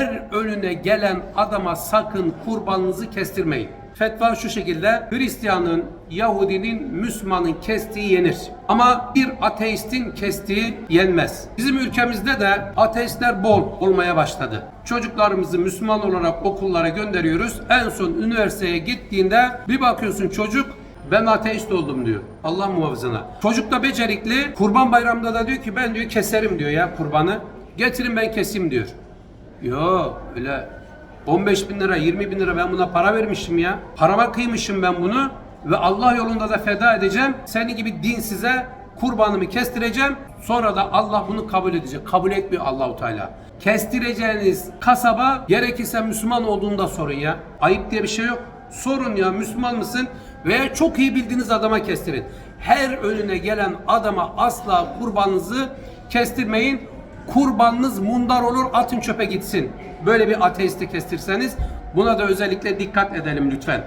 her önüne gelen adama sakın kurbanınızı kestirmeyin. Fetva şu şekilde Hristiyanın, Yahudinin, Müslümanın kestiği yenir. Ama bir ateistin kestiği yenmez. Bizim ülkemizde de ateistler bol olmaya başladı. Çocuklarımızı Müslüman olarak okullara gönderiyoruz. En son üniversiteye gittiğinde bir bakıyorsun çocuk ben ateist oldum diyor. Allah muhafızına. Çocuk da becerikli. Kurban bayramında da diyor ki ben diyor keserim diyor ya kurbanı. Getirin ben keseyim diyor. Yo öyle 15 bin lira 20 bin lira ben buna para vermişim ya. Parama kıymışım ben bunu ve Allah yolunda da feda edeceğim. Senin gibi dinsize kurbanımı kestireceğim. Sonra da Allah bunu kabul edecek. Kabul etmiyor Allahu Teala. Kestireceğiniz kasaba gerekirse Müslüman olduğunda sorun ya. Ayıp diye bir şey yok. Sorun ya Müslüman mısın? Veya çok iyi bildiğiniz adama kestirin. Her önüne gelen adama asla kurbanınızı kestirmeyin. Kurbanınız mundar olur atın çöpe gitsin. Böyle bir ateisti kestirseniz buna da özellikle dikkat edelim lütfen.